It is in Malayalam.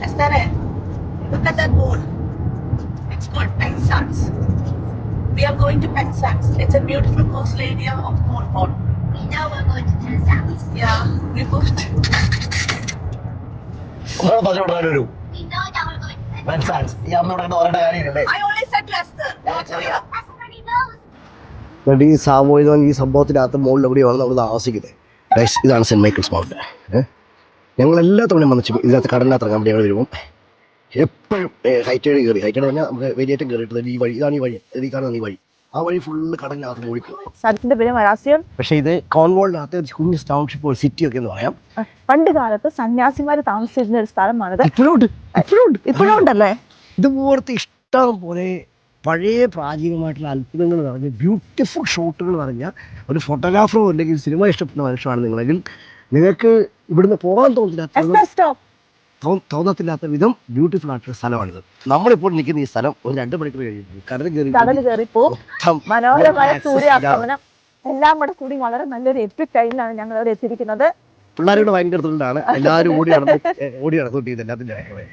Esther, look at that board. It's called Penzance. We are going to Penzance. It's a beautiful coastal area of Cornwall. We know we're going to Penzance. Yeah, we booked. ഒരാൾ പറഞ്ഞു കൊടുക്കാൻ വരൂ We know that we're going to Penzance. മനസ്സാൻസ് ഈ അമ്മ ഇവിടെ പറയേണ്ട കാര്യമില്ലേ I only said to Esther, not to you. Everybody knows. എന്നിട്ട് ഈ സാമൂഹിക ഈ സംഭവത്തിനകത്ത് മുകളിൽ എവിടെയാണ് നമ്മൾ താമസിക്കുന്നത് Guys, ഇതാണ് സെൻറ്റ് മൈക്കിൾസ് മൗണ്ട് ഞങ്ങൾ എല്ലാ തവണയും വന്നു ചുമ്മാ ഇതിനകത്ത് കടലിനകത്ത് ഇറങ്ങാൻ വേണ്ടി ഞങ്ങൾ വരുമ്പോൾ എപ്പോഴും ഹൈറ്റേഡ് കയറി ഹൈറ്റേഡ് പറഞ്ഞാൽ നമുക്ക് വലിയേറ്റം കയറിയിട്ട് ഈ വഴി ഇതാണ് ഈ വഴി ഇത് ഈ കാണുന്ന ഈ വഴി. ആ വഴി ഫുള്ള് കടലിനകത്ത് മൂടിപ്പോകും സ്ഥലത്തിന്റെ പേര് മരാസ്യം പക്ഷേ ഇത് കോൺവോളിനകത്ത് ഒരു കുഞ്ഞ് ടൗൺഷിപ്പ് ഒരു സിറ്റി ഒക്കെ എന്ന് പറയാം. പണ്ട് കാലത്ത് സന്യാസിമാർ താമസിച്ചിരുന്ന ഒരു സ്ഥലമാണിത്. ഇപ്പോഴും ഉണ്ട് ഇപ്പോഴും ഉണ്ട് ഇപ്പോഴും ഉണ്ടല്ലേ ഇതുപോലത്തെ ഇഷ്ടം പോലെ പഴയ പ്രാചീനമായിട്ടുള്ള അത്ഭുതങ്ങൾ നിറഞ്ഞ ബ്യൂട്ടിഫുൾ ഷോട്ടുകൾ നിറഞ്ഞ ഒരു ഫോട്ടോഗ്രാഫറോ അല്ലെങ്കിൽ സിനിമ ഇഷ്ടപ്പെടുന്ന മനുഷ്യനാണ് നിങ്ങളെങ്കിൽ നിങ്ങൾക്ക് ഇവിടുന്ന് പോകാൻ തോന്നില്ലാത്ത തോന്നത്തില്ലാത്ത വിധം ബ്യൂട്ടിഫുൾ ആയിട്ടുള്ള സ്ഥലമാണിത്. നമ്മളിപ്പോൾ നിൽക്കുന്ന ഈ സ്ഥലം ഒരു രണ്ട് മണിക്കൂർ കഴിഞ്ഞു കടൽ കയറി കടൽ കയറിപ്പോ മനോഹരമായ സൂര്യാസ്തമനം എല്ലാം കൂടെ കൂടി വളരെ നല്ലൊരു എപ്പിക് ടൈമിലാണ് ഞങ്ങൾ അവിടെ എത്തിയിരിക്കുന്നത്. പിള്ളേരുടെ ഭയങ്കര തൊഴിലാണ് എല്ലാവരും ഓടി നടന്നു ഓടി നടന്നു എല്ലാത്തിന്റെ